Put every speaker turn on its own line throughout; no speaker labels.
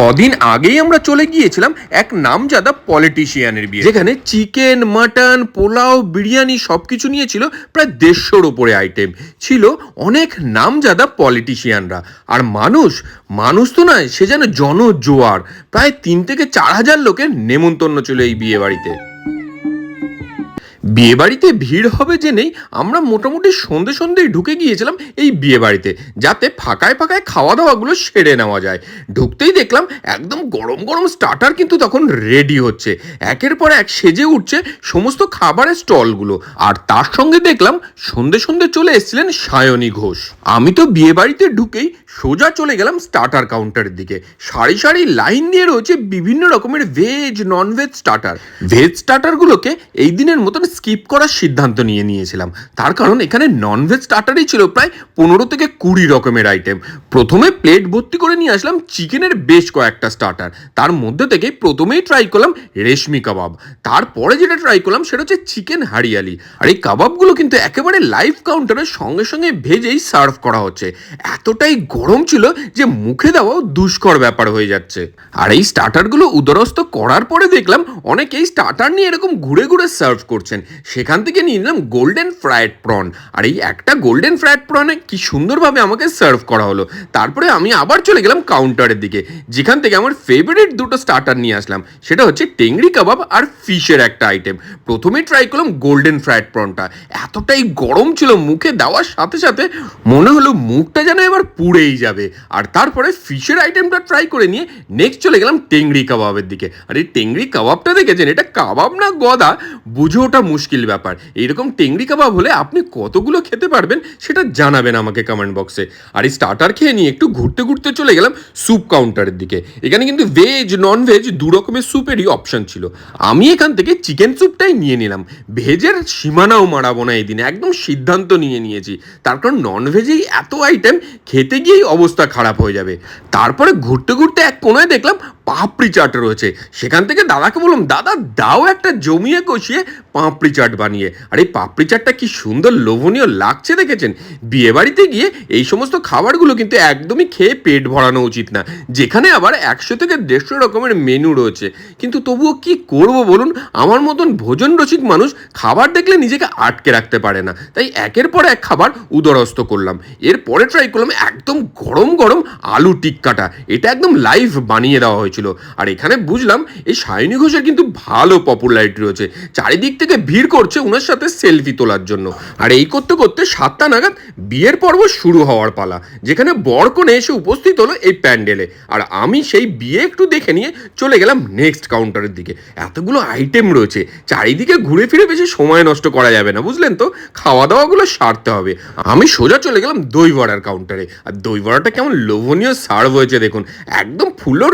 কদিন আগেই আমরা চলে গিয়েছিলাম এক নামজাদা পলিটিশিয়ানের বিয়ে। যেখানে চিকেন মাটন পোলাও, বিরিয়ানি সব কিছু নিয়েছিল প্রায় দেড়শোর ওপরে আইটেম ছিল অনেক নামজাদা পলিটিশিয়ানরা আর মানুষ মানুষ তো নয়, সে যেন জনজোয়ার। প্রায় তিন থেকে চার হাজার লোকের নেমন্তন্ন ছিল এই বিয়ে বাড়িতে বিয়ে বাড়িতে ভিড় হবে জেনেই আমরা মোটামুটি সন্ধে সন্ধেই ঢুকে গিয়েছিলাম এই বিয়ে বাড়িতে যাতে ফাঁকায় ফাঁকায় খাওয়া দাওয়াগুলো সেরে নেওয়া যায়। ঢুকতেই দেখলাম একদম গরম গরম স্টার্টার কিন্তু তখন রেডি হচ্ছে। একের পর এক সেজে উঠছে সমস্ত খাবারের স্টলগুলো। আর তার সঙ্গে দেখলাম সন্ধে সন্ধে চলে এসেছিলেন সায়নী ঘোষ। আমি তো বিয়ে বাড়িতে ঢুকেই সোজা চলে গেলাম স্টার্টার কাউন্টারের দিকে। সারি সারি লাইন দিয়ে রয়েছে বিভিন্ন রকমের veg non veg starter veg স্টার্টারগুলোকে এই দিনের মতন স্কিপ করার সিদ্ধান্ত নিয়ে নিয়েছিলাম। তার কারণ এখানে নন ভেজ স্টার্টারই ছিল প্রায় পনেরো থেকে কুড়ি রকমের আইটেম প্রথমে প্লেট ভর্তি করে নিয়ে আসলাম চিকেনের বেশ কয়েকটা স্টার্টার তার মধ্যে থেকে প্রথমেই ট্রাই করলাম রেশমি কাবাব। তারপরে যেটা ট্রাই করলাম সেটা হচ্ছে চিকেন হারিয়ালি। আর এই কাবাবগুলো কিন্তু একেবারে লাইভ কাউন্টারের সঙ্গে সঙ্গে ভেজেই সার্ভ করা হচ্ছে। এতটাই গরম ছিল যে মুখে দেওয়াও দুষ্কর ব্যাপার হয়ে যাচ্ছে। আর এই স্টার্টারগুলো উদরস্ত করার পরে দেখলাম অনেকেই স্টার্টার নিয়ে এরকম ঘুরে ঘুরে সার্ভ করছেন। সেখান থেকে নিয়ে নিলাম গোল্ডেন ফ্রায়েড প্রন আর এই একটা গোল্ডেন ফ্রায়েড প্রনে কি সুন্দরভাবে আমাকে সার্ভ করা হলো। তারপরে আমি আবার চলে গেলাম কাউন্টারের দিকে, যেখান থেকে আমার ফেভারিট দুটো স্টার্টার নিয়ে আসলাম। সেটা হচ্ছে টেংরি কাবাব আর ফিশের একটা আইটেম প্রথমে ট্রাই করলাম গোল্ডেন ফ্রায়েড প্রনটা এতটাই গরম ছিল মুখে, দেওয়ার সাথে সাথে মনে হলো মুখটা যেন এবার পুড়েই যাবে। আর তারপরে ফিশের আইটেমটা ট্রাই করে নিয়ে নেক্সট চলে গেলাম টেংরি কাবাবের দিকে। আর এই টেংরি কাবাবটা দেখেছেন? এটা কাবাব না গদা, বুঝে ওঠা মুশকিল ব্যাপার। এইরকম টেংরি কাবাব হলে আপনি কতগুলো খেতে পারবেন সেটা জানাবেন আমাকে কমেন্ট বক্সে আর এই স্টার্টার খেয়ে নিয়ে একটু ঘুরতে ঘুরতে চলে গেলাম স্যুপ কাউন্টারের দিকে। এখানে কিন্তু ভেজ নন ভেজ দু রকমের স্যুপেরই অপশন ছিল। আমি এখান থেকে চিকেন স্যুপটাই নিয়ে নিলাম। ভেজের সীমানাও মারাবো না এই দিনে একদম সিদ্ধান্ত নিয়ে নিয়েছি। তার কারণ নন ভেজেই এত আইটেম খেতে গিয়েই অবস্থা খারাপ হয়ে যাবে। তারপরে ঘুরতে ঘুরতে এক কোনায় দেখলাম পাপড়ি চাট রয়েছে। সেখান থেকে দাদাকে বললাম, দাদা, দাও একটা জমিয়ে কষিয়ে পাপড়ি চাট বানিয়ে। আর এই পাপড়ি চাটটা কি সুন্দর, লোভনীয় লাগছে দেখেছেন? বিয়ে বাড়িতে গিয়ে এই সমস্ত খাবারগুলো কিন্তু একদমই খেয়ে পেট ভরানো উচিত না। যেখানে আবার একশো থেকে দেড়শো রকমের মেনু রয়েছে। কিন্তু তবুও কি করব বলুন? আমার মতন ভোজন রসিক মানুষ খাবার দেখলে নিজেকে আটকে রাখতে পারে না। তাই একের পর এক খাবার উদরস্থ করলাম। এরপরে ট্রাই করলাম একদম গরম গরম আলু টিক্কাটা। এটা একদম লাইভ বানিয়ে দেওয়া হয়েছিল। আর এখানে বুঝলাম, এই সায়নী ঘোষের কিন্তু ভালো পপুলারিটি রয়েছে। চারিদিক থেকে ভিড় করছে ওনার সাথে সেলফি তোলার জন্য। আর এই করতে করতে সাতটা নাগাদ বিয়ের পর্ব শুরু হওয়ার পালা, যেখানে বর কনে এসে উপস্থিত হলো এই প্যান্ডেলে। আর আমি সেই বিয়ে একটু দেখে নিয়ে চলে গেলাম নেক্সট কাউন্টারের দিকে। এতগুলো আইটেম রয়েছে, চারিদিকে ঘুরে ফিরে বেশি সময় নষ্ট করা যাবে না, বুঝলেন তো? খাওয়া দাওয়াগুলো সারতে হবে। আমি সোজা চলে গেলাম দই বড়ার কাউন্টারে আর দই বড়াটা কেমন লোভনীয় সার্ভ হয়েছে দেখুন। একদম ফুলো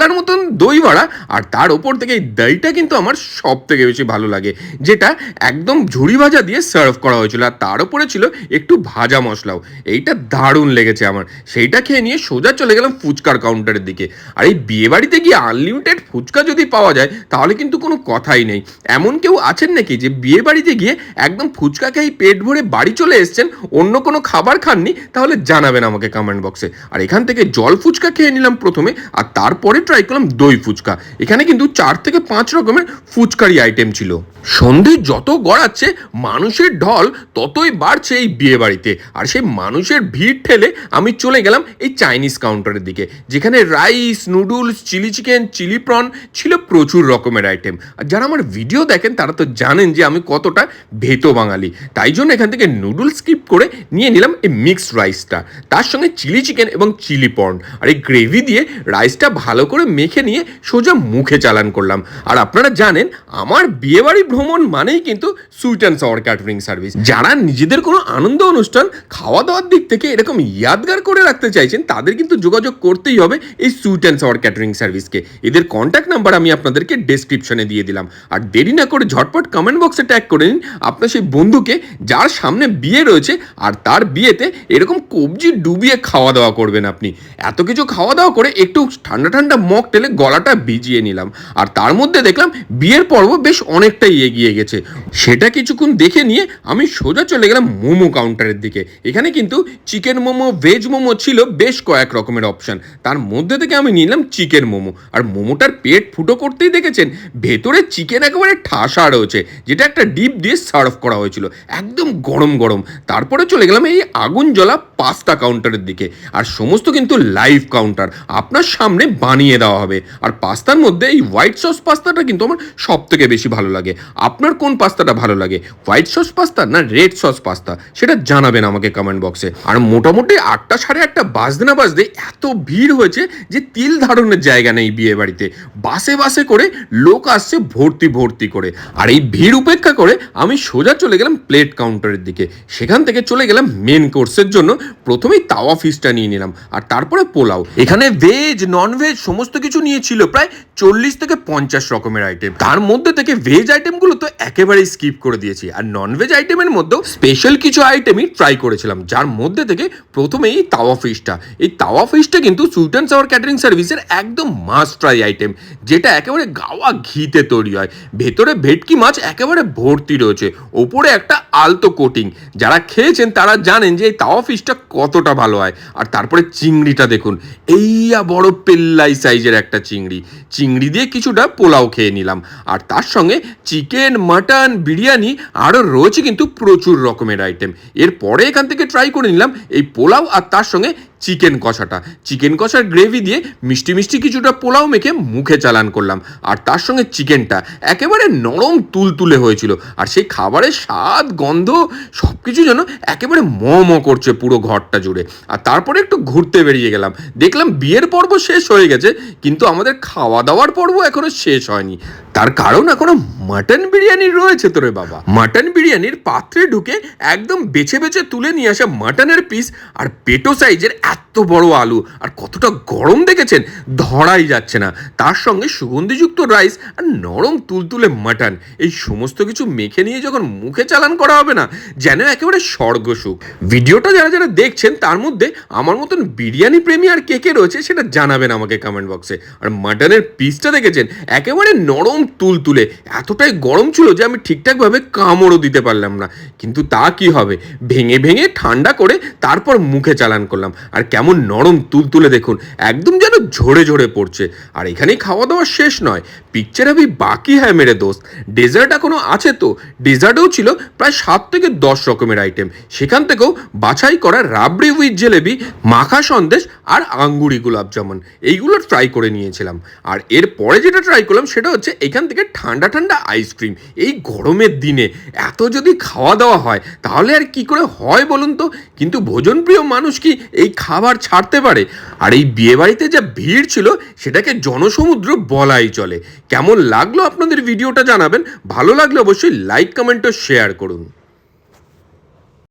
রসগোল্লার মতন দই বড়া, আর তার ওপর থেকে এই দইটা কিন্তু আমার সব থেকে বেশি ভালো লাগে, যেটা একদম ঝুড়ি ভাজা দিয়ে সার্ভ করা হয়েছিল, আর তার উপরে ছিল একটু ভাজা মশলাও, এইটা দারুণ লেগেছে আমার, সেইটা খেয়ে নিয়ে সোজা চলে গেলাম ফুচকার কাউন্টারের দিকে, আর এই বিয়ে বাড়িতে গিয়ে আনলিমিটেড ফুচকা যদি পাওয়া যায়, তাহলে কিন্তু কোনো কথাই নেই, এমন কেউ আছেন নাকি যে বিয়ে বাড়িতে গিয়ে একদম ফুচকা খেয়ে পেট ভরে বাড়ি চলে এসছেন, অন্য কোনো খাবার খাননি, তাহলে জানাবেন আমাকে কমেন্ট বক্সে আর এখান থেকে জল ফুচকা খেয়ে নিলাম প্রথমে, আর তারপরে ট্রাই করলাম দই ফুচকা। এখানে কিন্তু চার থেকে পাঁচ রকমের ফুচকারি আইটেম ছিল। সন্ধে যত গড়াচ্ছে, মানুষের ঢল ততই বাড়ছে এই বিয়ে বাড়িতে। আর সেই মানুষের ভিড় ঠেলে আমি চলে গেলাম এই চাইনিজ কাউন্টারের দিকে, যেখানে rice noodles chilli chicken chilli prawn ছিল প্রচুর রকমের আইটেম আর যারা আমার ভিডিও দেখেন, তারা তো জানেন যে আমি কতটা ভেতো বাঙালি। তাই জন্য এখান থেকে নুডলস স্কিপ করে নিয়ে নিলাম এই মিক্সড রাইসটা তার সঙ্গে চিলি চিকেন এবং চিলি পর্ন আর এই গ্রেভি দিয়ে রাইসটা ভালো করে মেখে নিয়ে সোজা মুখে চালান করলাম। আর আপনারা জানেন, আমার বিয়েবাড়ি ভ্রমণ মানেই কিন্তু sweet and sour catering service যারা নিজেদের কোনো আনন্দ অনুষ্ঠান খাওয়া দাওয়ার দিক থেকে এরকম ইয়াদগার করে রাখতে চাইছেন, তাদের কিন্তু যোগাযোগ করতেই হবে এই সুইট অ্যান্ড সাওয়ার ক্যাটারিং সার্ভিসকে এদের কন্ট্যাক্ট নাম্বার আমি আপনাদেরকে ডেসক্রিপশনে দিয়ে দিলাম। আর দেরি না করে ঝটপট কমেন্ট বক্সে ট্যাগ করে নিন আপনার সেই বন্ধুকে, যার সামনে বিয়ে রয়েছে আর তার বিয়েতে এরকম কবজি ডুবিয়ে খাওয়া দাওয়া করবেন আপনি। এত কিছু খাওয়া দাওয়া করে একটু ঠান্ডা ঠান্ডা মকটেলে গলাটা ভিজিয়ে নিলাম। আর তার মধ্যে দেখলাম বিয়ের পর্ব বেশ অনেকটাই এগিয়ে গেছে। সেটা কিছুক্ষণ দেখে নিয়ে আমি সোজা চলে গেলাম মোমো কাউন্টারের দিকে। এখানে কিন্তু চিকেন মোমো, ভেজ মোমো ছিল বেশ কয়েক রকমের অপশন। তার মধ্যে থেকে আমি নিলাম চিকেন মোমো। আর মোমোটার পেট ফুটো করতেই দেখেছেন, ভেতরে চিকেন একেবারে ঠাসা রয়েছে, যেটা একটা ডিপ দিয়ে সার্ভ করা হয়েছিল। একদম গরম গরম। তারপরে চলে গেলাম এই আগুন জ্বলা পাস্তা কাউন্টারের দিকে। আর সমস্ত কিন্তু লাইভ কাউন্টার। আপনার সামনে বানিয়ে দেওয়া হবে। আর পাস্তার মধ্যে এই হোয়াইট সস পাস্তাটা কিন্তু আমার সব থেকে বেশি ভালো লাগে। আপনার কোন পাস্তাটা ভালো লাগে? হোয়াইট সস পাস্তা না রেড সস পাস্তা? সেটা জানাবেন আমাকে কমেন্ট বক্সে আর মোটামুটি আটটা সাড়ে আটটা বাজতে না বাজতে এত ভিড় হয়েছে যে তিল ধারণের জায়গা নেই বিয়ে বাড়িতে। বাসে বাসে করে লোক আসছে ভর্তি ভর্তি করে। আর এই ভিড় উপেক্ষা করে আমি সোজা চলে গেলাম প্লেট কাউন্টারের দিকে। সেখান থেকে চলে গেলাম মেন কোর্সের জন্য। প্রথমেই তাওয়া ফিশটা নিয়ে নিলাম। আর তারপরে পোলাও। এখানে ভেজ নন ভেজ সমস্ত কিছু নিয়েছিল, প্রায় চল্লিশ থেকে পঞ্চাশ রকমের আইটেম তার মধ্যে থেকে ভেজ আইটেমগুলো তো একেবারেই স্কিপ করে দিয়েছি। আর নন ভেজ আইটেমের মধ্যেও স্পেশাল কিছু আইটেমই ট্রাই করেছিলাম, যার মধ্যে থেকে প্রথমেই তাওয়া ফিশটা এই তাওয়া ফিশটা কিন্তু সুইট অ্যান্ড সাওয়ার ক্যাটারিং সার্ভিসের একদম মাস্ট ট্রাই আইটেম যেটা একেবারে গাওয়া ঘিতে তৈরি হয়। ভেতরে ভেটকি মাছ একেবারে ভর্তি রয়েছে, ওপরে একটা আলতো কোটিং যারা খেয়েছেন তারা জানেন যে এই তাওয়া ফিশটা কতটা ভালো হয়। আর তারপরে চিংড়িটা দেখুন, এইয়া বড় পেল্লাই সাইজের একটা চিংড়ি। চিংড়ি দিয়ে কিছুটা পোলাও খেয়ে নিলাম। আর তার সঙ্গে চিকেন, মাটন, বিরিয়ানি আরও রয়েছে কিন্তু প্রচুর রকমের আইটেম এরপরে এখান থেকে ট্রাই করে নিলাম এই পোলাও আর তার সঙ্গে চিকেন কষাটা। চিকেন কষার গ্রেভি দিয়ে মিষ্টি মিষ্টি কিছুটা পোলাও মেখে মুখে চালান করলাম। আর তার সঙ্গে চিকেনটা একেবারে নরম তুলতুলে হয়েছিল। আর সেই খাবারের স্বাদ, গন্ধ সব কিছু যেন একেবারে ম ম করছে পুরো ঘরটা জুড়ে। আর তারপরে একটু ঘুরতে বেরিয়ে গেলাম। দেখলাম বিয়ের পর্ব শেষ হয়ে গেছে, কিন্তু আমাদের খাওয়া দাওয়ার পর্ব এখনও শেষ হয়নি। তার কারণ এখনও মাটন বিরিয়ানি রয়েছে তো রে বাবা। মাটন বিরিয়ানির পাত্রে ঢুকে একদম বেছে বেছে তুলে নিয়ে আসা মাটনের পিস আর পেটো সাইজের এত বড় আলু। আর কতটা গরম দেখেছেন? ধরাই যাচ্ছে না। তার সঙ্গে সুগন্ধিযুক্ত রাইস আর নরম তুলতুলে মাটন। এই সমস্ত কিছু মেখে নিয়ে যখন মুখে চালান করা হবে না, যেন একেবারে স্বর্গসুখ। ভিডিওটা যারা যারা দেখছেন, তার মধ্যে আমার মতন বিরিয়ানি প্রেমী আর কে কে রয়েছে, সেটা জানাবেন আমাকে কমেন্ট বক্সে আর মাটনের পিসটা দেখেছেন? একেবারে নরম তুলতুলে। এতটাই গরম ছিল যে আমি ঠিকঠাকভাবে কামড়ও দিতে পারলাম না। কিন্তু তা কি হবে? ভেঙে ভেঙে ঠান্ডা করে তারপর মুখে চালান করলাম। আর কেমন নরম তুলতুলে দেখুন, একদম যেন ঝরে ঝরে পড়ছে। আর এখানেই খাওয়া দাওয়া শেষ নয়। পিকচার আমি বাকি হ্যাঁ মেরে দোস্ত। ডেজার্ট এখনও আছে তো। ডেজার্টেও ছিল প্রায় সাত থেকে দশ রকমের আইটেম সেখান থেকেও বাছাই করা রাবড়ি উইথ জেলেবি মাখা সন্দেশ আর আঙ্গুরি গোলাপ জামুন। এইগুলো ট্রাই করে নিয়েছিলাম। আর এর পরে যেটা ট্রাই করলাম সেটা হচ্ছে এখান থেকে ঠান্ডা ঠান্ডা আইসক্রিম এই গরমের দিনে এত যদি খাওয়া দাওয়া হয়, তাহলে আর কি করে হয় বলুন তো? কিন্তু ভোজনপ্রিয় মানুষ কি এই খাবার ছাড়তে পারে? আর এই বিয়েবাড়িতে যা ভিড় ছিল, সেটাকে জনসমুদ্র বলাই চলে। কেমন লাগল আপনাদের ভিডিওটা জানাবেন? ভালো লাগলে অবশ্যই লাইক কমেন্ট ও শেয়ার করুন।